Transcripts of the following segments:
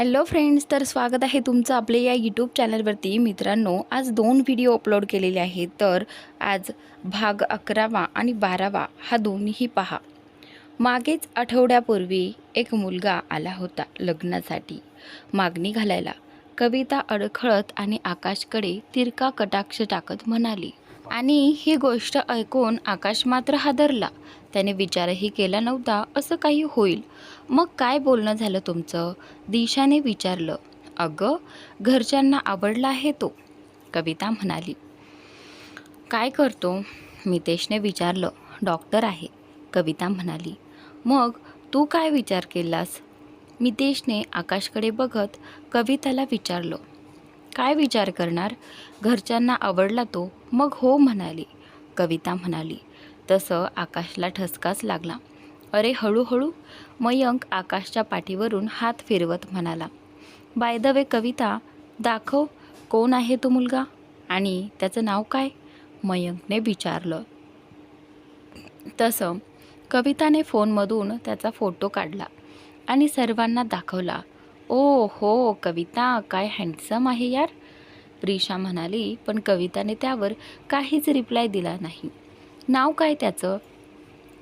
Hello friends तर स्वागत आहे तुमचं आपल्या या यूट्यूब चॅनलवरती मित्रांनो आज दोन व्हिडिओ अपलोड केलेले आहेत. तर आज भाग अकरावा आणि बारावा हा दोन्हीही पहा. मागेच आठवड्यापूर्वी एक मुलगा आला होता लग्नासाठी. मागणी घालायला कविता अडखळत आणि आकाशकडे तिरका कटाक्ष टाकत म्हणाली आणि ही गोष्ट ऐकून आकाश मात्र हादरला. त्याने विचारही केला नव्हता असं काही होईल. मग काय बोलणं झालं तुमचं? दिशाने विचारलं. अगं घरच्यांना आवडला आहे तो कविता म्हणाली. काय करतो? मितेशने विचारलं. डॉक्टर आहे कविता म्हणाली. मग तू काय विचार केलास? मितेशने आकाशकडे बघत कविताला विचारलं. काय विचार करणार? घरच्यांना आवडला तो मग हो म्हणाली. कविता म्हणाली. तसं आकाशला ठसकाच लागला. अरे हळूहळू? मयंक आकाशच्या पाठीवरून हात फिरवत म्हणाला. बाय द वे कविता दाखव कोण आहे तो मुलगा? आणि त्याचं नाव काय? मयंकने विचारलं. तसं कविताने फोनमधून त्याचा फोटो काढला आणि सर्वांना दाखवला. ओ हो कविता काय हँडसम आहे यार? प्रिशा म्हणाली पण कविताने त्यावर काहीच रिप्लाय दिला नाही. नाव काय त्याचं?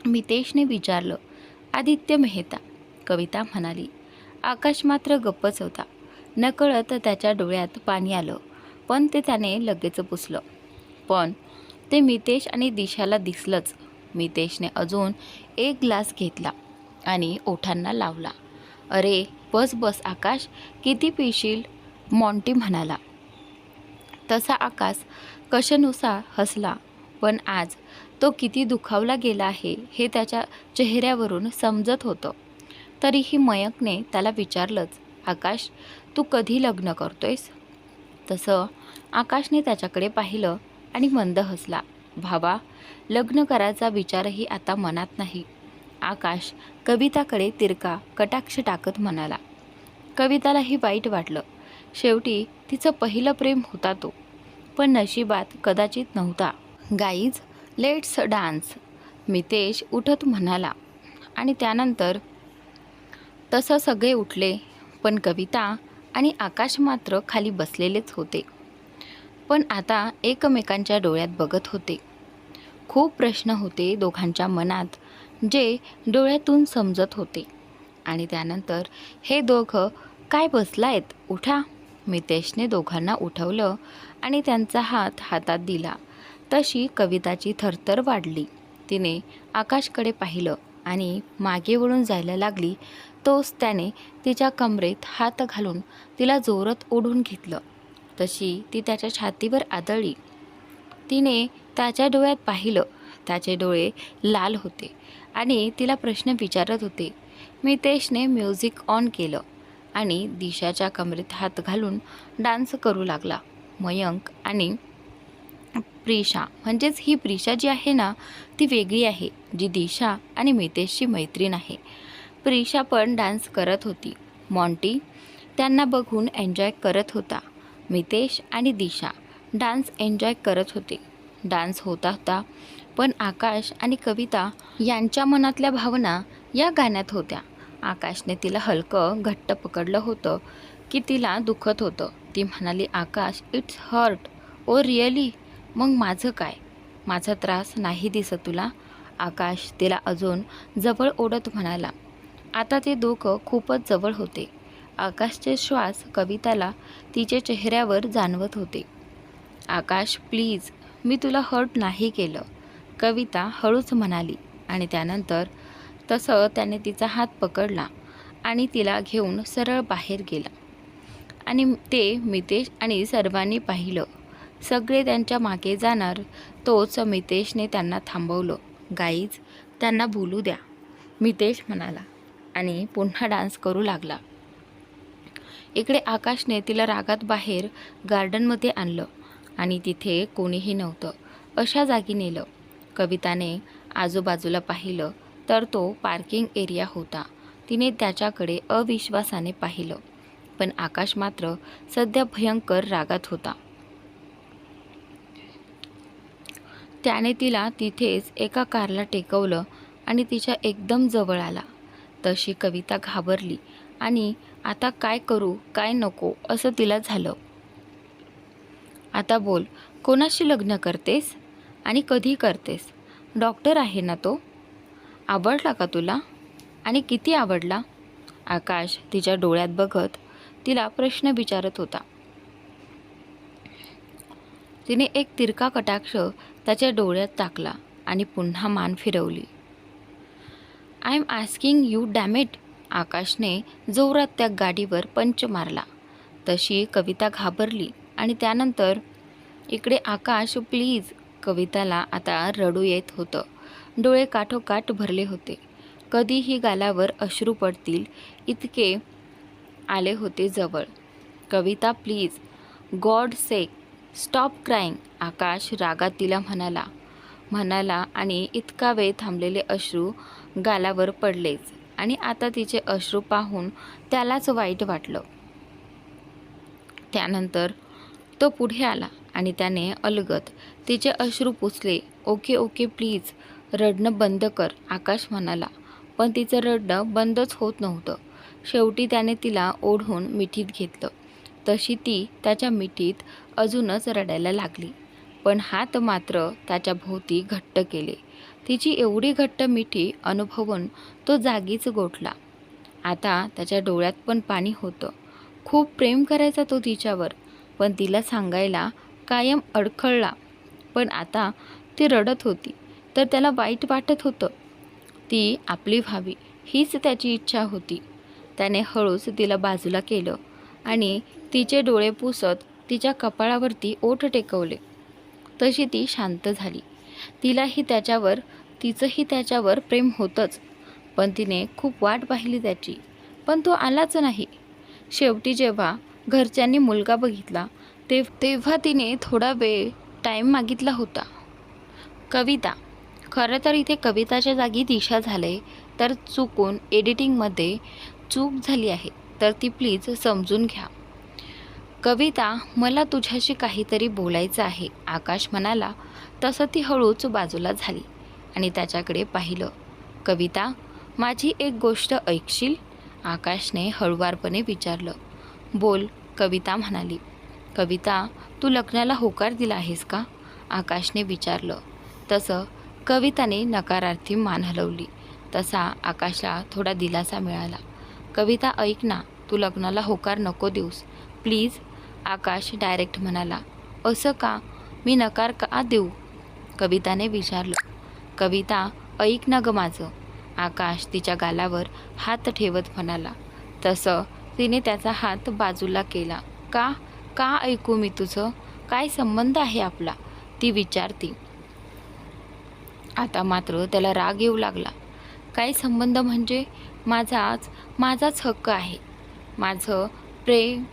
मितेशने विचारलं. आदित्य मेहता कविता म्हणाली. आकाश मात्र गप्पच होता. नकळत त्याच्या डोळ्यात पाणी आलं पण ते त्याने लगेच पुसलं. पण ते मितेश आणि दिशाला दिसलंच. मितेशने अजून एक ग्लास घेतला आणि ओठांना लावला. अरे बस बस आकाश किती पिशील? मॉन्टी म्हणाला. तसा आकाश कशानुसार हसला पण आज तो किती दुखावला गेला आहे हे त्याच्या चेहऱ्यावरून समजत होतं. तरीही मयंकने त्याला विचारलंच आकाश तू कधी लग्न करतोयस? तसं आकाशने त्याच्याकडे पाहिलं आणि मंद हसला. भावा लग्न करायचा विचारही आता मनात नाही. आकाश कविताकडे तिरका कटाक्ष टाकत म्हणाला. कवितालाही वाईट वाटलं. शेवटी तिचं पहिलं प्रेम होता तो पण नशिबात कदाचित नव्हता. Guys let's dance. मितेश उठत म्हणाला. आणि त्यानंतर तसं सगळे उठले पण कविता आणि आकाश मात्र खाली बसलेलेच होते. पण आता एकमेकांच्या डोळ्यात बघत होते. खूप प्रश्न होते दोघांच्या मनात जे डोळ्यातून समजत होते. आणि त्यानंतर हे दोघं काय बसलायत? उठा. मितेशने दोघांना उठवलं आणि त्यांचा हात हातात दिला. तशी कविताची थरथर वाढली. तिने आकाशकडे पाहिलं आणि मागे वळून जायला लागली. तोच त्याने तिच्या कमरेत हात घालून तिला जोरात ओढून घेतलं. तशी ती त्याच्या छातीवर आदळली. तिने त्याच्या डोळ्यात पाहिलं. त्याचे डोळे लाल होते आणि तिला प्रश्न विचारत होते. मितेशने म्युझिक ऑन केलं आणि दिशाच्या कमरेत हात घालून डान्स करू लागला. मयंक आणि प्रिशा. म्हणजेच ही प्रिशा जी आहे ना ती वेगळी आहे जी दिशा आणि मितेशची मैत्रीण आहे. प्रिशा पण डान्स करत होती. मॉन्टी त्यांना बघून एन्जॉय करत होता. मितेश आणि दिशा डान्स एन्जॉय करत होते. डान्स होता होता पण आकाश आणि कविता यांच्या मनातल्या भावना या गाण्यात होत्या. आकाशने तिला हलकं घट्ट पकडलं होतं की तिला दुखत होतं. ती म्हणाली Akash it's hurt oh really मग माझं काय? माझा त्रास नाही दिसत तुला? आकाश तिला अजून जवळ ओढत म्हणाला. आता ते दोघं खूपच जवळ होते. आकाशचे श्वास कविताला तिच्या चेहऱ्यावर जाणवत होते. आकाश प्लीज मी तुला हर्ट नाही केलं. कविता हळूच म्हणाली आणि त्यानंतर तसं त्याने तिचा हात पकडला आणि तिला घेऊन सरळ बाहेर गेला. आणि ते मितेश आणि सर्वांनी पाहिलं. सगळे त्यांच्या मागे जाणार. तोच मितेशने त्यांना थांबवलं. गाईज त्यांना बोलू द्या मितेश म्हणाला आणि पुन्हा डान्स करू लागला. इकडे आकाशने तिला रागात बाहेर गार्डनमध्ये आणलं आणि तिथे कोणीही नव्हतं. अशा जागी नेलं. कविताने आजूबाजूला पाहिलं तर तो पार्किंग एरिया होता. तिने त्याच्याकडे अविश्वासाने पाहिलं. पण आकाश मात्र सध्या भयंकर रागात होता. त्याने तिला तिथेच एका कारला टेकवलं आणि तिच्या एकदम जवळ आला. तशी कविता घाबरली आणि आता काय करू काय नको असं तिला झालं. आता बोल कोणाशी लग्न करतेस? आणि कधी करतेस? डॉक्टर आहे ना तो? आवडला का तुला? आणि किती आवडला? आकाश तिच्या डोळ्यात बघत तिला प्रश्न विचारत होता. तिने एक तिरका कटाक्ष त्याच्या डोळ्यात टाकला आणि पुन्हा मान फिरवली. I am asking you damn it आकाशने जोरात त्या गाडीवर पंच मारला. तशी कविता घाबरली आणि त्यानंतर इकडे आकाश प्लीज कविताला आता रडू येत होतं. डोळे काठोकाठ भरले होते. कधीही गालावर अश्रू पडतील इतके आले होते जवळ. Kavita please God sake stop crying Akash रागात तिला म्हणाला. म्हणाला आणि इतका वेळ थांबलेले अश्रू गालावर पडलेच आणि आता तिचे अश्रू पाहून त्यालाच वाईट वाटलं. त्यानंतर तो पुढे आला आणि त्याने अलगत तिचे अश्रू पुसले. ओके ओके प्लीज रडणं बंद कर आकाश म्हणाला. पण तिचं रडणं बंदच होत नव्हतं. शेवटी त्याने तिला ओढून मिठीत घेतलं. तशी ती त्याच्या मिठीत अजूनच रडायला लागली. पण हात मात्र त्याच्या भोवती घट्ट केले. तिची एवढी घट्ट मिठी अनुभवून तो जागीच गोठला. आता त्याच्या डोळ्यात पण पाणी होतं. खूप प्रेम करायचा तो तिच्यावर पण तिला सांगायला कायम अडखळला. पण आता ती रडत होती तर त्याला वाईट वाटत होतं. ती आपली व्हावी हीच त्याची इच्छा होती. त्याने हळूच तिला बाजूला केलं आणि तिचे डोळे पुसत तिच्या कपाळावरती ओठ टेकवले. तशी ती शांत झाली. तिलाही त्याच्यावर तिचंही त्याच्यावर प्रेम होतंच. पण तिने खूप वाट पाहिली त्याची. पण तो आलाच नाही. शेवटी जेव्हा घरच्यांनी मुलगा बघितला ते तेव्हा तिने थोडा वेळ टाईम मागितला होता. कविता. खरं तर इथे कविताच्या जागी दिशा झाले तर चुकून एडिटिंगमध्ये चूक झाली आहे. तर ती प्लीज समजून घ्या. कविता मला तुझ्याशी काहीतरी बोलायचं आहे. आकाश म्हणाला तसं ती हळूच बाजूला झाली आणि त्याच्याकडे पाहिलं. कविता माझी एक गोष्ट ऐकशील? आकाशने हळुवारपणे विचारलं. बोल कविता म्हणाली. कविता तू लग्नाला होकार दिला आहेस का? आकाशने विचारलं. तसं कविताने नकारार्थी मान हलवली. तसा आकाशला थोडा दिलासा मिळाला. कविता ऐक ना तू लग्नाला होकार नको देऊस. प्लीज आकाश डायरेक्ट म्हणाला असं का? मी नकार का देऊ? कविताने विचारलं कविता ऐक ना गं माझं. आकाश तिच्या गालावर हात ठेवत म्हणाला तसं तिने त्याचा हात बाजूला केला. का? का ऐकू मी तुझं? काय संबंध आहे आपला? ती विचारती. आता मात्र त्याला राग येऊ लागला. काय संबंध म्हणजे? माझाच माझाच हक्क आहे. माझं प्रेम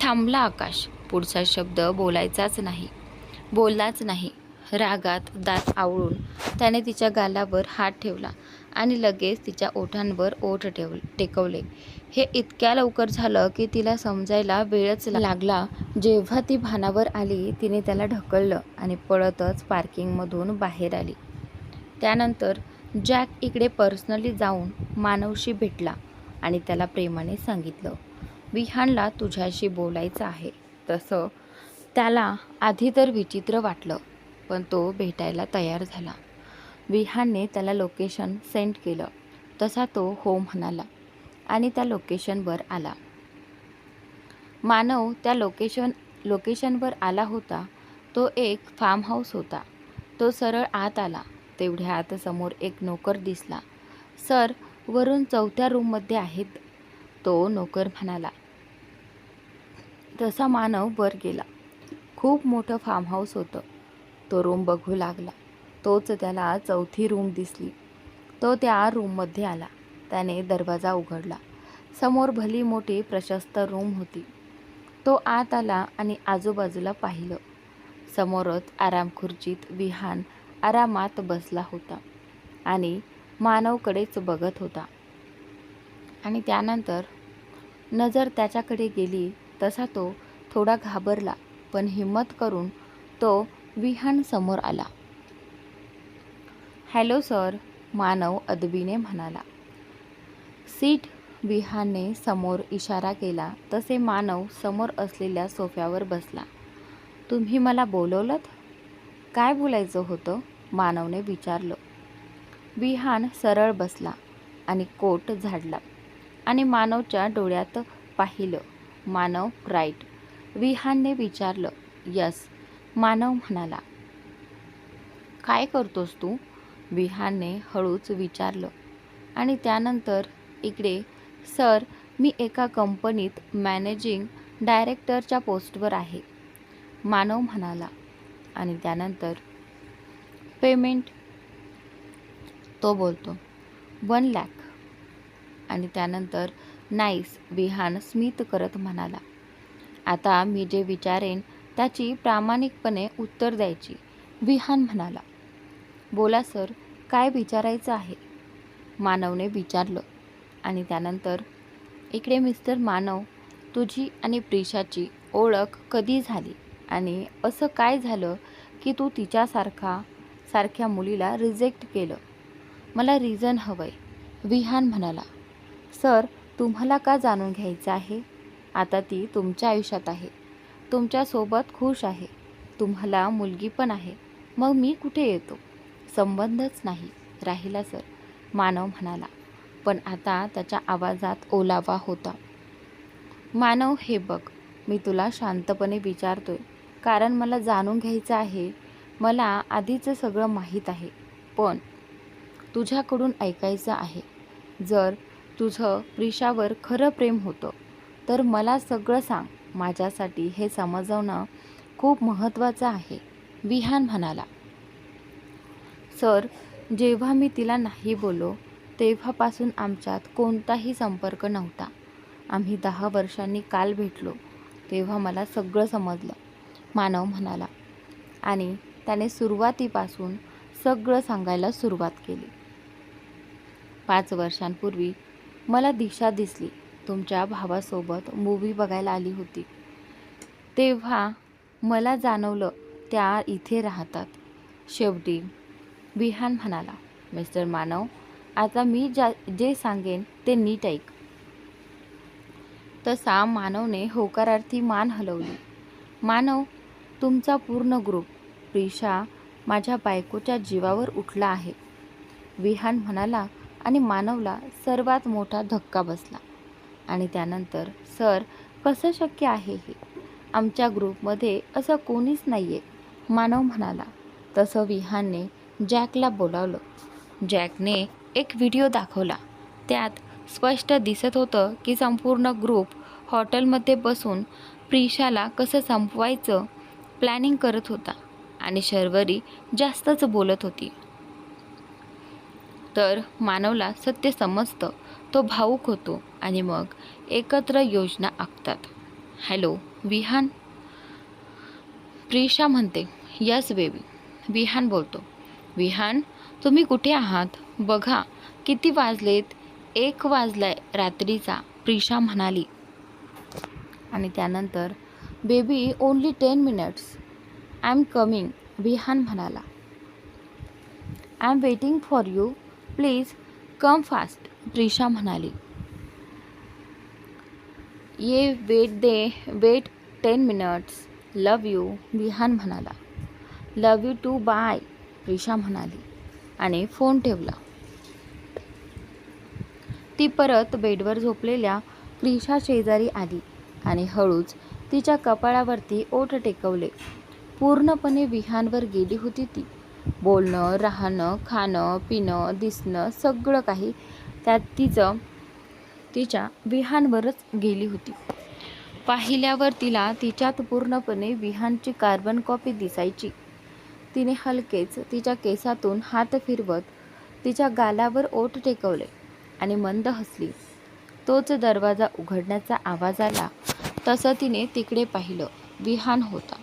थांबला आकाश. पुढचा शब्द बोलायचाच नाही. बोललाच नाही. रागात दात आवळून त्याने तिच्या गालावर हात ठेवला आणि लगेच तिच्या ओठांवर ओठ ठेव टेकवले. हे इतक्या लवकर झालं की तिला समजायला वेळच लागला. जेव्हा ती भानावर आली तिने त्याला ढकललं आणि पळतच पार्किंगमधून बाहेर आली. त्यानंतर जॅक इकडे पर्सनली जाऊन मानवशी भेटला आणि त्याला प्रेमाने सांगितलं. विहानला तुझ्याशी बोलायचं आहे. तसं त्याला आधी तर विचित्र वाटलं पण तो भेटायला तयार झाला. विहानने त्याला लोकेशन सेंड केलं. तसा तो हो म्हणाला आणि त्या लोकेशनवर आला. मानव त्या लोकेशन लोकेशनवर आला होता. तो एक फार्म हाऊस होता. तो सरळ आत आला. तेवढ्या आत समोर एक नोकर दिसला. सर वरून चौथ्या रूममध्ये आहेत. तो नोकर म्हणाला. तसा मानव वर गेला. खूप मोठं फार्म हाऊस होतं. तो रूम बघू लागला. तोच त्याला चौथी रूम दिसली. तो त्या रूममध्ये आला. त्याने दरवाजा उघडला. समोर भली मोठी प्रशस्त रूम होती. तो आत आला आणि आजूबाजूला पाहिलं. समोरच आराम खुर्चीत विहान आरामात बसला होता आणि मानवकडेच बघत होता. आणि त्यानंतर नजर त्याच्याकडे गेली तसा तो थोडा घाबरला पण हिम्मत करून तो विहान समोर आला. हॅलो सर मानव अदबीने म्हणाला. सीट विहानने समोर इशारा केला तसे मानव समोर असलेल्या सोफ्यावर बसला. तुम्ही मला बोलवलं काय बोलायचं होतं? मानवने विचारलं. विहान सरळ बसला आणि कोट झाडला. आणि मानवच्या डोळ्यात पाहिलं. मानव राईट. विहानने विचारलं यस. मानव म्हणाला काय करतोस तू? विहानने हळूच विचारलं. आणि त्यानंतर इकडे सर मी एका कंपनीत मॅनेजिंग डायरेक्टरच्या पोस्टवर आहे. मानव म्हणाला आणि त्यानंतर पेमेंट. तो बोलतो वन लॅक. आणि त्यानंतर नाईस विहान स्मित करत म्हणाला आता मी जे विचारेन त्याची प्रामाणिकपणे उत्तर द्यायची. विहान म्हणाला बोला सर काय विचारायचं आहे? मानवने विचारलं आणि त्यानंतर इकडे मिस्टर मानव तुझी आणि प्रिशाची ओळख कधी झाली आणि असं काय झालं की तू तिच्यासारखा सारख्या मुलीला रिजेक्ट केलं? मला रिझन हवं आहे विहान म्हणाला सर तुम्हाला का जाणून घ्यायचं आहे? आता ती तुमच्या आयुष्यात आहे. तुमच्यासोबत खुश आहे. तुम्हाला मुलगी पण आहे. मग मी कुठे येतो? संबंधच नाही राहिला सर मानव म्हणाला. पण आता त्याच्या आवाजात ओलावा होता. मानव हे बघ मी तुला शांतपणे विचारतोय. कारण मला जाणून घ्यायचं आहे मला आधीचं सगळं माहीत आहे. पण तुझ्याकडून ऐकायचं आहे. जर तुझं प्रिशावर खरं प्रेम होतं. तर मला सगळं सांग. माझ्यासाठी हे समजवणं खूप महत्त्वाचं आहे विहान म्हणाला. सर जेव्हा मी तिला नाही बोलो तेव्हापासून आमच्यात कोणताही संपर्क नव्हता. आम्ही दहा वर्षांनी काल भेटलो तेव्हा मला सगळं समजलं मानव म्हणाला. आणि त्याने सुरुवातीपासून सगळं सांगायला सुरुवात केली. पाच वर्षांपूर्वी मला दिशा दिसली. तुमच्या भावासोबत मूवी बघायला आली होती. तेव्हा मला जाणवलं त्या इथे राहतात. शेवटी विहान म्हणाला मिस्टर मानव आता मी ज्या जे सांगेन ते नीट ऐक. तसा मानवने होकारार्थी मान हलवली. मानव तुमचा पूर्ण ग्रुप प्रिशा माझ्या बायकोच्या जीवावर उठला आहे. विहान म्हणाला आणि मानवला सर्वात मोठा धक्का बसला. आणि त्यानंतर सर कसं शक्य आहे हे? आमच्या ग्रुपमध्ये असं कोणीच नाही आहे मानव म्हणाला. तसं विहानने जॅकला बोलावलं. जॅकने एक व्हिडिओ दाखवला. त्यात स्पष्ट दिसत होतं की संपूर्ण ग्रुप हॉटेलमध्ये बसून प्रिशाला कसं संपवायचं प्लॅनिंग करत होता आणि शर्वरी जास्तच बोलत होती. तर मानवला सत्य समजतं. तो भाऊक होतो आणि मग एकत्र योजना आखतात. हॅलो विहान? प्रिशा म्हणते यस बेबी. विहान बोलतो विहान तुम्ही कुठे आहात? बघा किती वाजलेत? एक वाजलाय रात्रीचा प्रिशा म्हणाली. आणि त्यानंतर baby only ten minutes I am coming Vihaan म्हणाला. I am waiting for you please come fast Prisha म्हणाली. Yeah wait they wait ten minutes. Love you Vihaan म्हणाला. Love you too bye Prisha म्हणाली आणि phone ठेवला. ती परत बेडवर झोपलेल्या प्रिशा शेजारी आली आणि हळूच तिच्या कपाळावरती ओठ टेकवले. पूर्णपणे विहानवर गेली होती ती. बोलणं राहणं खाणं पिणं दिसणं सगळं काही त्यात तिचं तिच्या विहानवरच गेली होती. पाहिल्यावर तिला तिच्यात पूर्णपणे विहानची कार्बन कॉपी दिसायची. तिने हलकेच तिच्या केसातून हात फिरवत तिच्या गालावर ओठ टेकवले आणि मंद हसली. तोच दरवाजा उघडण्याचा आवाज आला. तसं तिने तिकडे पाहिलं. विहान होता.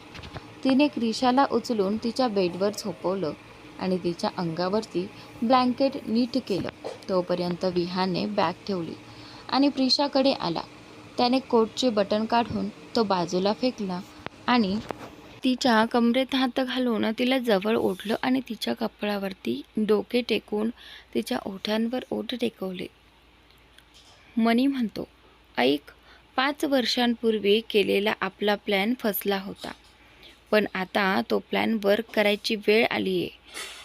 तिने क्रिशाला उचलून तिच्या बेडवर झोपवलं आणि तिच्या अंगावरती ब्लँकेट नीट केलं. तोपर्यंत विहाने बॅग ठेवली आणि प्रिशाकडे आला. त्याने कोटचे बटन काढून तो बाजूला फेकला आणि तिच्या कमरेत हात घालून तिला जवळ ओढलं आणि तिच्या कपड्यावरती डोके टेकून तिच्या ओठांवर ओठ टेकवले. मनी म्हणतो ऐक पाच वर्षांपूर्वी केलेला आपला प्लॅन फसला होता. पण आता तो प्लॅन वर्क करायची वेळ आली आहे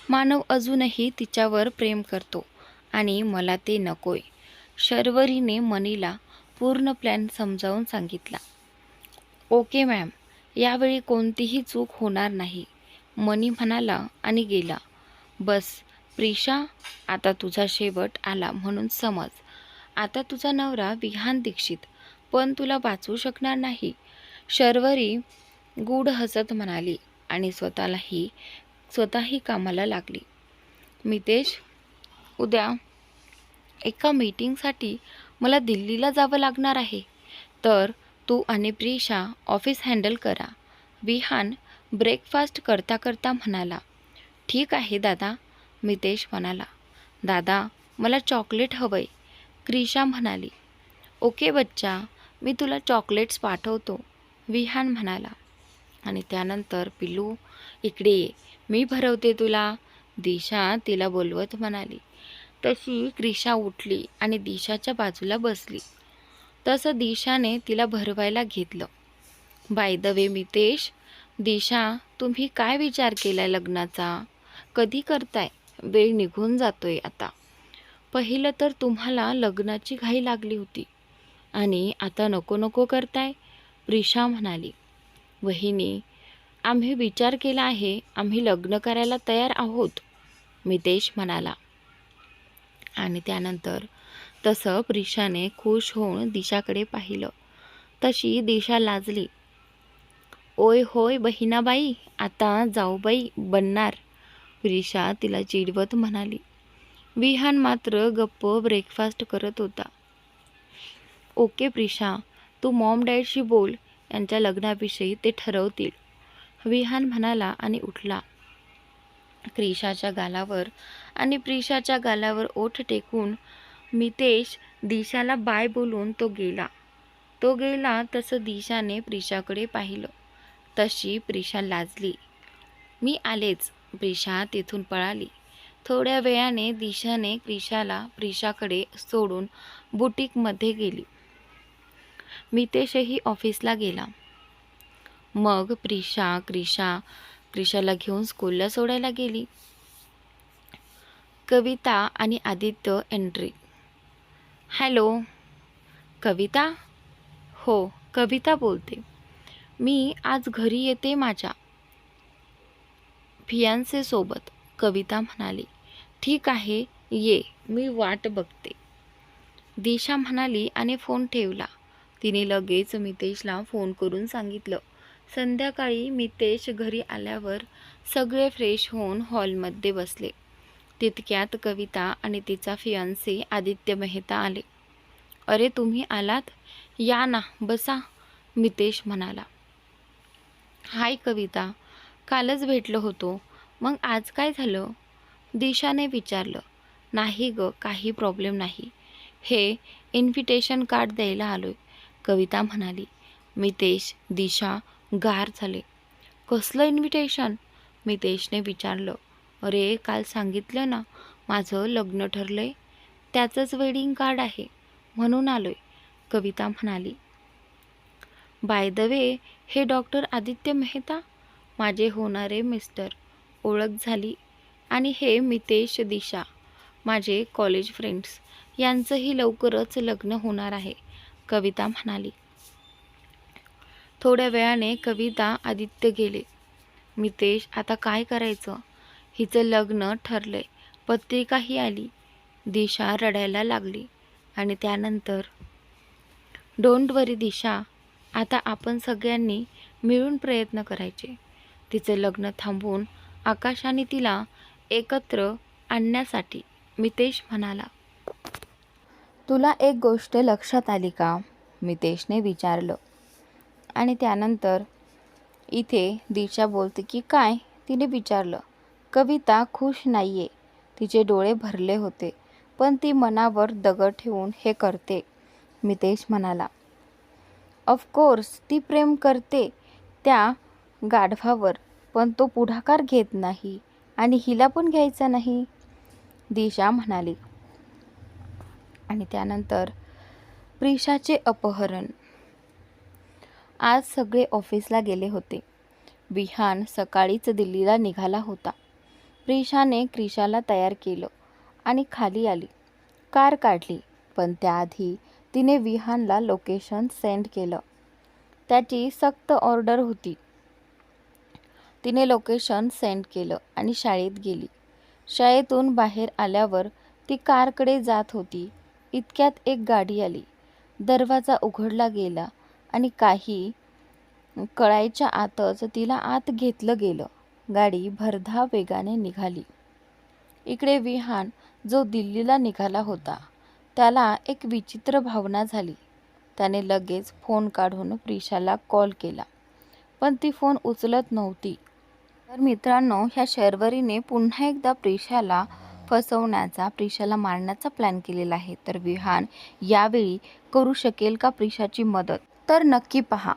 मानव अजूनही तिच्यावर प्रेम करतो आणि मला ते नकोय. शर्वरीने मनीला पूर्ण प्लॅन समजावून सांगितला. ओके मॅम यावेळी कोणतीही चूक होणार नाही. मनी म्हणाला आणि गेला. बस प्रिशा आता तुझा शेवट आला म्हणून समज. आता तुझा नवरा विहान दीक्षित पण तुला वाचवू शकणार नाही. शर्वरी गूढ हसत म्हणाली आणि स्वतःलाही स्वतःही कामाला लागली. मितेश उद्या एका मीटिंगसाठी मला दिल्लीला जावं लागणार आहे. तर तू आणि प्रिशा ऑफिस हँडल करा. विहान ब्रेकफास्ट करता करता म्हणाला. ठीक आहे दादा मितेश म्हणाला. दादा मला चॉकलेट हवंय. क्रिशा म्हणाली. ओके बच्चा मी तुला चॉकलेट्स पाठवतो. विहान म्हणाला. आणि त्यानंतर पिल्लू इकडे ये. मी भरवते तुला. दिशा तिला बोलवत म्हणाली. तशी क्रिशा उठली आणि दिशाच्या बाजूला बसली. तसं दिशाने तिला भरवायला घेतलं. By the way Mitesh. Disha तुम्ही काय विचार केलाय लग्नाचा? कधी करताय? वेळ निघून जातोय आता. पहिलं तर तुम्हाला लग्नाची घाई लागली होती. आणि आता नको नको करताय प्रिशा म्हणाली. वहिनी आम्ही विचार केला आहे आम्ही लग्न करायला तयार आहोत मितेश म्हणाला. आणि त्यानंतर तसं प्रिशाने खुश होऊन दिशाकडे पाहिलं. तशी दिशा लाजली. ओय होय बहिणाबाई आता जाऊबाई बनणार. प्रिशा तिला चिडवत म्हणाली. विहान मात्र गप्प ब्रेकफास्ट करत होता. ओके प्रिशा तू मॉम डॅडशी बोल यांच्या लग्नाविषयी ते ठरवतील. विहान म्हणाला आणि उठला. क्रिशाच्या गालावर आणि प्रिशाच्या गालावर ओठ टेकून मितेश दिशाला बाय बोलून तो गेला. तो गेला तसं दिशाने प्रिशाकडे पाहिलं. तशी प्रिशा लाजली. मी आलेच प्रिशा तिथून पळाली. थोड्या वेळाने दिशाने क्रिशाला प्रिशाकडे सोडून बुटीकमध्ये गेली. मितेशही ऑफिसला गेला. मग प्रिशा क्रिशा क्रिशाला घेऊन स्कूलला सोडायला गेली. कविता आणि आदित्य एंट्री हॅलो कविता? हो कविता बोलते. मी आज घरी येते माझ्या फियांसेसोबत कविता म्हणाली. ठीक आहे ये मी वाट बघते. दिशा म्हणाली आणि फोन ठेवला. तिने लगेच मितेशला फोन करून सांगितलं. संध्याकाळी मितेश घरी आल्यावर सगळे फ्रेश होऊन हॉलमध्ये बसले. तितक्यात कविता आणि तिचा फियांसे आदित्य मेहता आले. अरे तुम्ही आलात? या ना बसा मितेश म्हणाला. हाय कविता कालच भेटलो होतो. मग आज काय झालं? दिशाने विचारलं. नाही ग काही प्रॉब्लेम नाही. हे इन्व्हिटेशन कार्ड द्यायला आलोय. कविता म्हणाली मितेश दिशा गार झाले. कसलं इन्व्हिटेशन मितेशने विचारलं अरे काल सांगितलं ना माझं लग्न ठरलंय. त्याचंच वेडिंग कार्ड आहे. म्हणून आलोय कविता म्हणाली. बाय द वे हे डॉक्टर आदित्य मेहता? माझे होणारे मिस्टर ओळख झाली. आणि हे मितेश दिशा माझे कॉलेज फ्रेंड्स यांचंही लवकरच लग्न होणार आहे. कविता म्हणाली. थोड्या वेळाने कविता आदित्य गेले. मितेश आता काय करायचं? हिचं लग्न ठरलंय. पत्रिकाही आली. दिशा रडायला लागली. आणि त्यानंतर डोंट वरी दिशा आता आपण सगळ्यांनी मिळून प्रयत्न करायचे. तिचं लग्न थांबवून आकाशाने तिला एकत्र आणण्यासाठी मितेश म्हणाला. तुला एक गोष्ट लक्षात आली का? मितेशने विचारलं. आणि त्यानंतर इथे दिशा बोलते की काय? तिने विचारलं. कविता खुश नाही आहे तिचे डोळे भरले होते पण ती मनावर दगड ठेवून हे करते. मितेश म्हणाला. ऑफकोर्स ती प्रेम करते त्या गाढवावर पण तो पुढाकार घेत नाही आणि हिला पण घ्यायचा नाही. दिशा म्हणाली. आणि त्यानंतर प्रिशाचे अपहरण. आज सगळे ऑफिसला गेले होते. विहान सकाळीच दिल्लीला निघाला होता. प्रिशाने क्रिशाला तयार केलं आणि खाली आली. कार काढली पण त्याआधी तिने विहानला लोकेशन सेंड केलं. त्याची सक्त ऑर्डर होती. तिने लोकेशन सेंड केलं आणि शाळेत गेली. शाळेतून बाहेर आल्यावर ती कारकडे जात होती. इतक्यात एक गाडी आली. दरवाजा उघडला गेला आणि काही कळायच्या आतच तिला आत घेतलं गेलं. गाडी भरधा वेगाने निघाली. इकडे विहान जो दिल्लीला निघाला होता त्याला एक विचित्र भावना झाली. त्याने लगेच फोन काढून प्रिशाला कॉल केला. पण ती फोन उचलत नव्हती. तर मित्रांनो ह्या शर्वरीने पुन्हा एकदा प्रिशाला फसवण्याचा प्रिशाला मारण्याचा प्लॅन केलेला आहे. तर विहान यावेळी करू शकेल का प्रिशाची मदत? तर नक्की पहा.